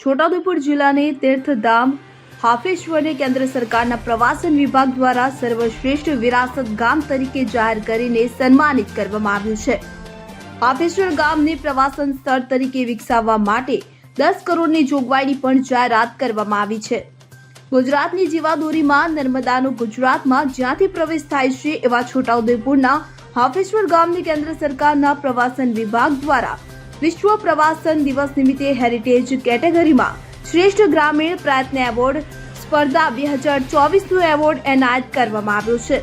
છોટાઉદેપુર જિલ્લાની તીર્થધામ હાફેશ્વરને કેન્દ્ર સરકારના પ્રવાસન વિભાગ દ્વારા સર્વશ્રેષ્ઠ વિરાસત ગામ તરીકે જાહેર કરીને સન્માનિત કરવામાં આવ્યું છે. હાફેશ્વર ગામને પ્રવાસન સ્થળ તરીકે વિકસાવવા માટે દસ કરોડની જોગવાઈની પણ જાહેરાત કરવામાં આવી છે. ગુજરાતની જીવાદોરીમાં નર્મદાનો ગુજરાતમાં જ્યાંથી પ્રવેશ થાય છે એવા છોટાઉદેપુરના હાફેશ્વર ગામને કેન્દ્ર સરકારના પ્રવાસન વિભાગ દ્વારા વિશ્વ પ્રવાસન દિવસ નિમિત્તે હેરિટેજ કેટેગરીમાં શ્રેષ્ઠ ગ્રામીણ પ્રયત્ન એવોર્ડ સ્પર્ધા બે હજાર ચોવીસનો એવોર્ડ એનાયત કરવામાં આવ્યો છે.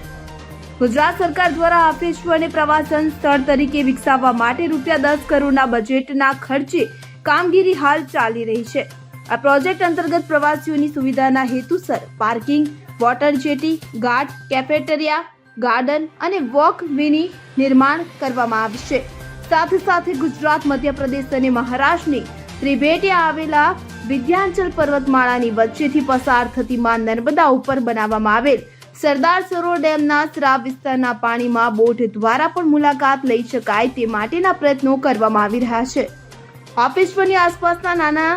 ગુજરાત સરકાર દ્વારા વિશ્વને પ્રવાસન સ્થળ તરીકે વિકસાવવા માટે રૂપિયા દસ કરોડના બજેટના ખર્ચે કામગીરી હાલ ચાલી રહી છે. આ પ્રોજેક્ટ અંતર્ગત પ્રવાસીઓની સુવિધાના હેતુસર પાર્કિંગ વોટર જેટી ઘાટ કેફેટેરિયા ગાર્ડન અને વોક વેની નિર્માણ કરવામાં આવશે સાથે સાથે ગુજરાત, મધ્યપ્રદેશ અને મહારાષ્ટ્રની ત્રિભેટે આવેલા વિધ્યાંચલ પર્વતમાળાની વચ્ચેથી પસાર થતી માં નર્મદા ઉપર બનાવવામાં આવેલ સરદાર સરોવર ડેમના સ્રાવ વિસ્તારના પાણીમાં બોટ દ્વારા પણ મુલાકાત લઈ શકાય તે માટેના પ્રયત્નો કરવામાં આવી રહ્યા છે. ઓફિસની આસપાસના નાના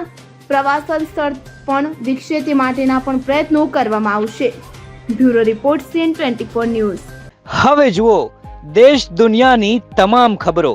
પ્રવાસન સ્થળ પણ વિકસે તે માટેના પણ પ્રયત્નો કરવામાં આવશે. Bureau report CN twenty news. હવે જુઓ, દેશ દુનિયાની તમામ ખબરો.